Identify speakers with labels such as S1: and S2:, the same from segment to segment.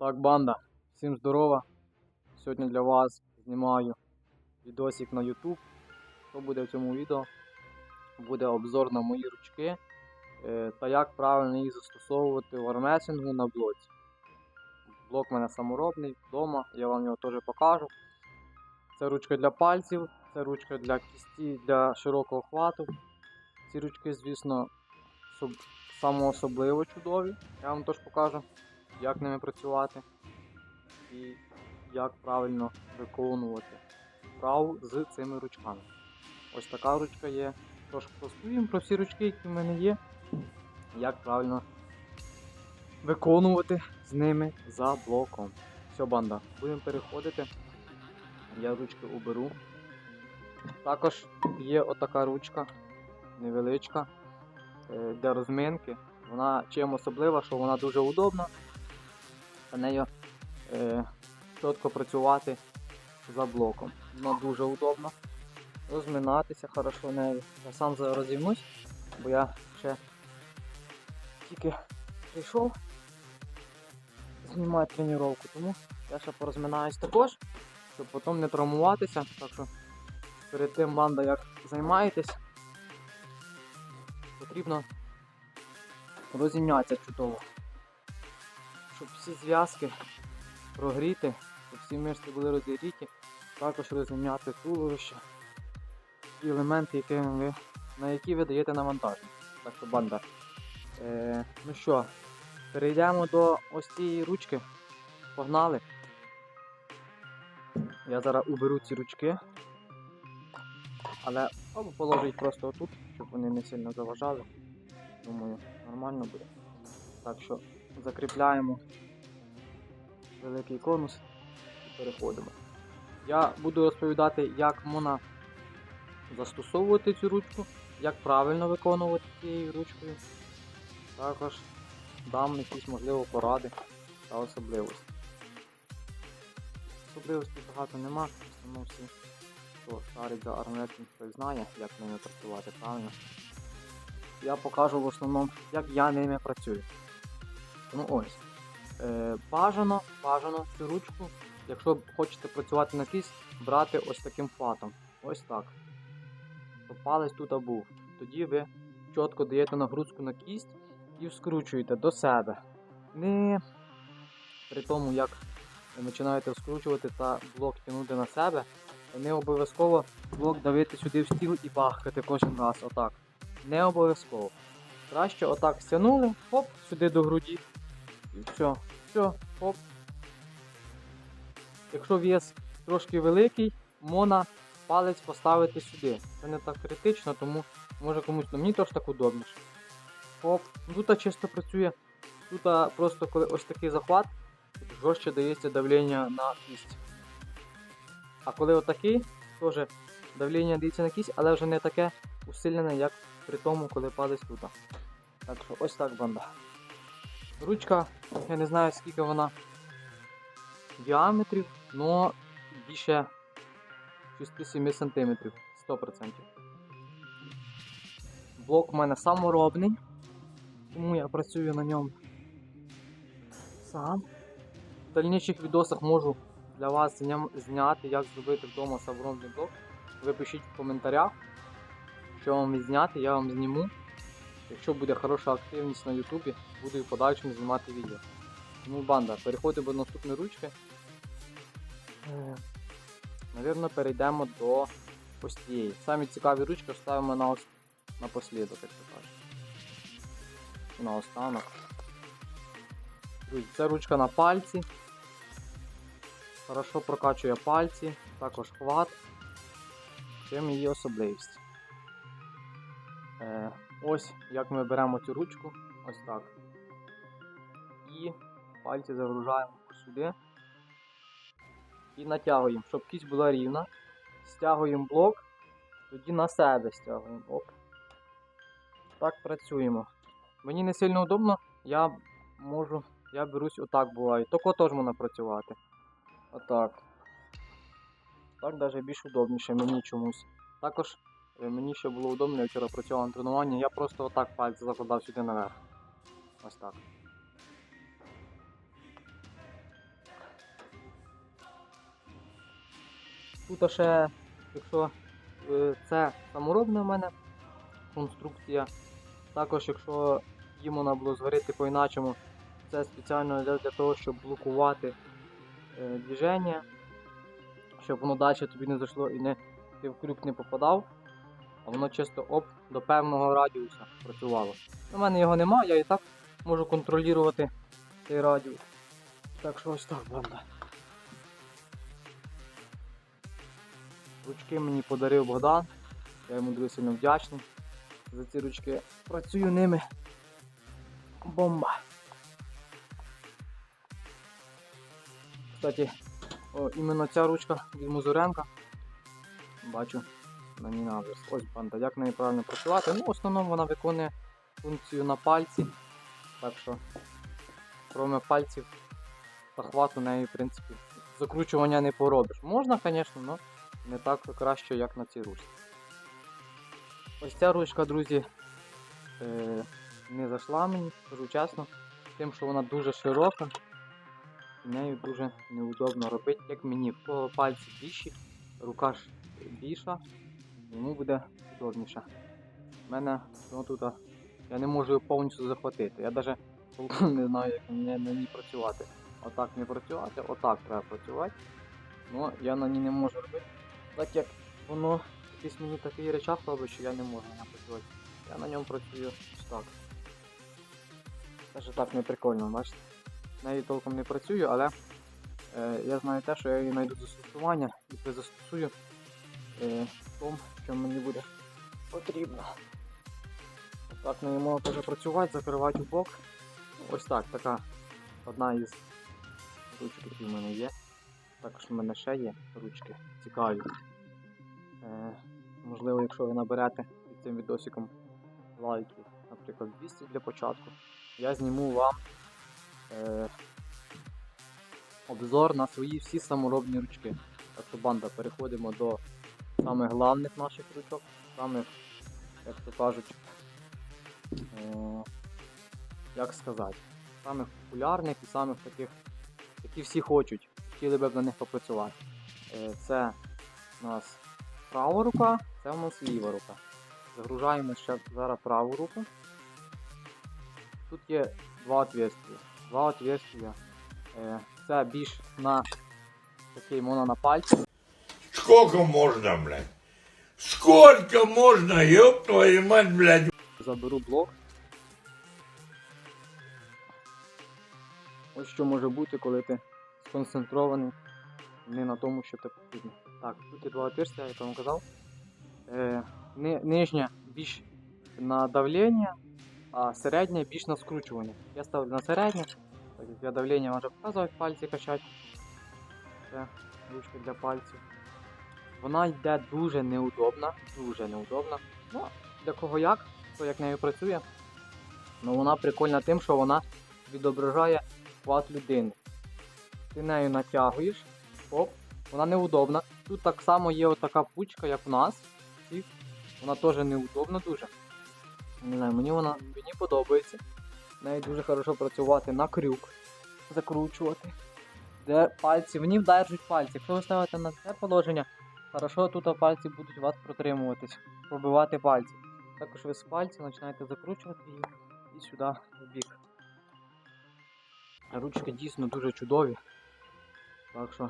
S1: Так, банда, всім здорова. Сьогодні для вас знімаю відосик на YouTube. Що буде в цьому відео? Буде обзор на мої ручки е, та як правильно їх застосовувати в армесінгу на блоці. Блок у мене саморобний вдома, я вам його теж покажу. Це ручка для пальців, це ручка для кісті для широкого хвату. Ці ручки, звісно, соб- самоособливо чудові. Я вам теж покажу, як ними працювати і як правильно виконувати вправу з цими ручками. Ось така ручка є. Тож розповім про всі ручки, які в мене є, як правильно виконувати з ними за блоком. Все, банда, будемо переходити. Я ручки уберу. Також є отака ручка невеличка е, для розминки. Вона чим особлива, що вона дуже удобна. За нею е, чітко працювати за блоком. Вона дуже удобна. Розминатися хорошо нею. Я сам розімнусь, бо я ще тільки прийшов знімати тренування, тому я ще порозминаюсь також, щоб потім не травмуватися. Так що перед тим банда як займаєтесь, потрібно розімнятися чудово. Щоб всі зв'язки прогріти, щоб всі мишці були розігріті, також розімняти туловище і елементи, які ви, на які ви даєте навантаження. Так що банда. Е, ну що, перейдемо до ось цієї ручки. Погнали. Я зараз уберу ці ручки. Але або положу їх просто отут, щоб вони не сильно заважали. Думаю, нормально буде. Так що закріпляємо великий конус і переходимо. Я буду розповідати, як можна застосовувати цю ручку, як правильно виконувати цією ручкою. Також дам якісь можливо поради та особливості. Особливостей багато нема, основному всі, хто шарить за армретлінг, той знає, як ними працювати правильно. Я покажу в основному, як я ними працюю. Ну ось. Е, бажано, бажано цю ручку, якщо хочете працювати на кість, брати ось таким фатом. Ось так. Щоб палець тут був. Тоді ви чітко даєте нагрузку на кість і скручуєте до себе. Не при тому, як починаєте скручувати та блок тягнути на себе, не обов'язково блок давити сюди в стіл і бахкати кожен раз. Отак. Не обов'язково. Краще отак стягнули, хоп, сюди до груді. Все, все, хоп. Якщо вес трошки великий, можна палець поставити сюди. Це не так критично, тому може комусь, ну мені теж так удобніше. Хоп, Ну, тут чисто працює. Тут просто коли ось такий захват, жорстче дається давлення на кість. А коли отакий, теж давлення дається на кість, але вже не таке усилене, як при тому, коли палець тут. Так що ось так банда. Ручка, я не знаю скільки вона діаметрів, але більше 6-7 см 100%. Блок у мене саморобний, тому я працюю на ньому сам. В дальніших відосах можу для вас зняти, як зробити вдома саморобний блок. Ви пишіть в коментарях, що вам відзняти, я вам зніму. Якщо буде хороша активність на Ютубі, буду і в подальшому знімати відео. Тому банда, переходимо до наступної ручки. Е, Навірно, перейдемо до ось цієї. Самі цікаві ручки ставимо на ос... напослідок, як то кажуть. На останок. Друзі, Це ручка на пальці. Хорошо прокачує пальці, також хват. Чим її особливість. Е, ось як ми беремо цю ручку. Ось так. І пальці загружаємо сюди. І натягуємо, щоб кість була рівна. Стягуємо блок, тоді на себе стягуємо. Оп. Так працюємо. Мені не сильно удобно, я можу, я берусь отак буває. Тако теж можна працювати. Отак. Так навіть більш удобніше мені чомусь. Також Е, мені ще було удобно, я вчора працював на тренуванні, я просто отак пальці закладав сюди наверх. Ось так. Тут ще, якщо е, це саморобна в мене конструкція, також якщо їм вона було зварити по-іначому, це спеціально для, для того, щоб блокувати е, движення, щоб воно далі тобі не зайшло і не, ти в крюк не попадав а воно чисто оп до певного радіуса працювало. У мене його немає, я і так можу контролювати цей радіус. Так що ось так банда. Ручки мені подарив Богдан. Я йому дуже сильно вдячний за ці ручки. Працюю ними. Бомба. Кстати, о, іменно ця ручка від Музуренка. Бачу на ній напис. Ось банда. Як нею правильно працювати? Ну, в основному вона виконує функцію на пальці. Так що, кроме пальців, захвату нею, в принципі, закручування не поробиш. Можна, звісно, але не так краще, як на цій ручці. Ось ця ручка, друзі, е, не зайшла мені, скажу чесно, тим, що вона дуже широка, нею дуже неудобно робити, як мені. Пальці більші, рука ж більша, йому буде удобніше. У мене ну, тут я не можу його повністю захватити. Я навіть не знаю, як мені на ній працювати. Отак не працювати, отак треба працювати. Ну, я на ній не можу робити. Так як воно якийсь мені такий речах робить, що я не можу на працювати. Я на ньому працюю ось так. Ж так не прикольно, бачите? Нею толком не працюю, але е, я знаю те, що я її знайду застосування і призастосую е, в тому, що мені буде потрібно. Так нею можна теж працювати, закривати у бок. Ось так, така одна із ручок, які в мене є. Також в мене ще є ручки цікаві. Е, можливо, якщо ви наберете під цим відосиком лайків, наприклад, 200 для початку, я зніму вам е, обзор на свої всі саморобні ручки. Так що банда, переходимо до самих главних наших ручок, самих, як то кажуть, е, як сказати, самих популярних і самих таких, які всі хочуть, хотіли б на них попрацювати. Е, Це у нас права рука, це у нас ліва рука. Загружаємо ще зараз праву руку. Тут є два отверстия. Два отверстия. Е, Це більш на такий можна на пальці.
S2: Сколько можно, блядь? Сколько можно, ёб твою мать, блядь?
S1: Заберу блок. Ось що може бути, коли ти сконцентрований не на тому, що тебе потрібно. Так, тут є два як я вам казав. Е, ни- нижня більш на давлення, а середня більш на скручування. Я ставлю на середнє, я давлення вже показував, як пальці качати. Це ручка для пальців. Вона йде дуже неудобна, дуже неудобна. Ну, для кого як, хто як нею працює. Ну вона прикольна тим, що вона відображає хват людини. Ти нею натягуєш, оп, вона неудобна. Тут так само є отака пучка, як у нас. І вона теж неудобна дуже. Не знаю, мені вона мені подобається. Нею дуже хорошо працювати на крюк, закручувати. Де пальці, в ній пальці. Якщо ви ставите на це положення, хорошо тут пальці будуть вас протримуватись, пробивати пальці. Також ви з пальця починаєте закручувати їх і сюди в бік. Ручки дійсно дуже чудові. Так що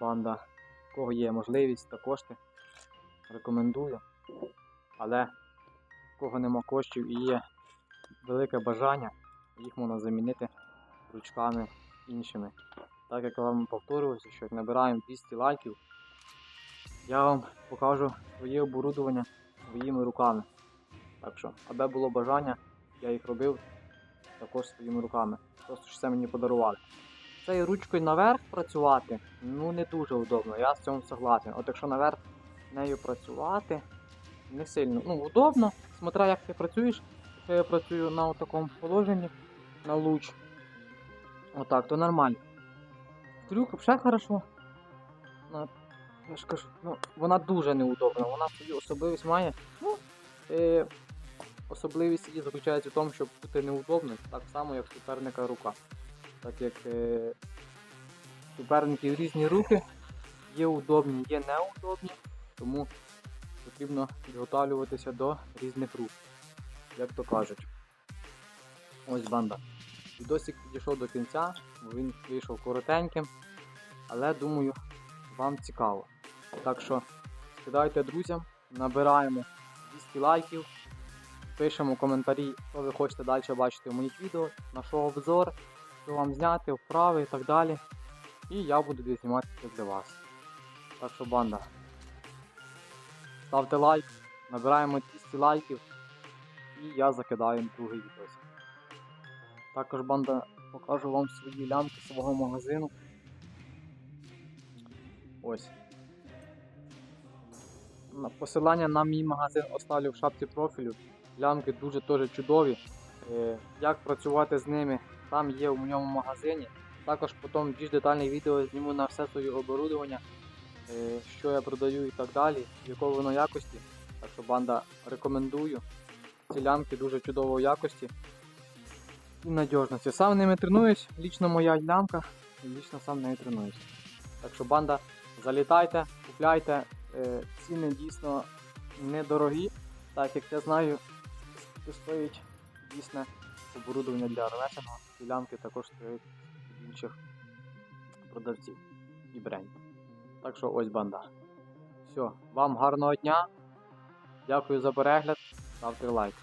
S1: банда, кого є можливість та кошти, рекомендую. Але кого нема коштів і є велике бажання, їх можна замінити ручками іншими. Так як я вам повторювався, що як набираємо 200 лайків, я вам покажу своє оборудовання своїми руками. Так що, аби було бажання, я їх робив також своїми руками. Просто що це мені подарували. Цією ручкою наверх працювати ну не дуже удобно, я з цьому согласен. От якщо наверх нею працювати, не сильно. Ну, удобно, смотря як ти працюєш. Якщо я працюю на такому положенні, на луч. Отак, то нормально. Трюк взагалі хорошо. Я ж кажу, ну, вона дуже неудобна, вона свою особливість має. Ну, е, особливість її заключається в тому, щоб бути неудобним, так само, як суперника рука. Так як е, суперників різні руки, Є удобні, є неудобні, тому потрібно підготовлюватися до різних рук, як то кажуть. Ось банда. Відосик підійшов до кінця, бо він вийшов коротеньким, але думаю, вам цікаво. Так що скидайте друзям, набираємо 200 лайків, пишемо коментарі, що ви хочете далі бачити в моїх відео, на що обзор, що вам зняти, вправи і так далі. І я буду знімати це для вас. Так що банда. Ставте лайк, набираємо 200 лайків і я закидаю другий відос. Також банда покажу вам свої лямки свого магазину. Ось. Посилання на мій магазин оставлю в шапці профілю. Лямки дуже теж чудові. Е, Як працювати з ними, там є в моєму магазині. Також потім більш детальне відео зніму на все своє оборудовання, е, що я продаю і так далі, якої воно якості. Так що банда рекомендую. Ці лямки дуже чудової якості і надіжності. Сам ними тренуюсь, лічно моя лямка, лічно сам нею тренуюсь. Так що банда, залітайте, купляйте. Е, Ціни дійсно недорогі, так як я знаю, стоїть дійсне оборудовання для армечингу. ділянки також стоять від інших продавців і брендів. Так що ось банда. Все, вам гарного дня. Дякую за перегляд. Ставте лайк.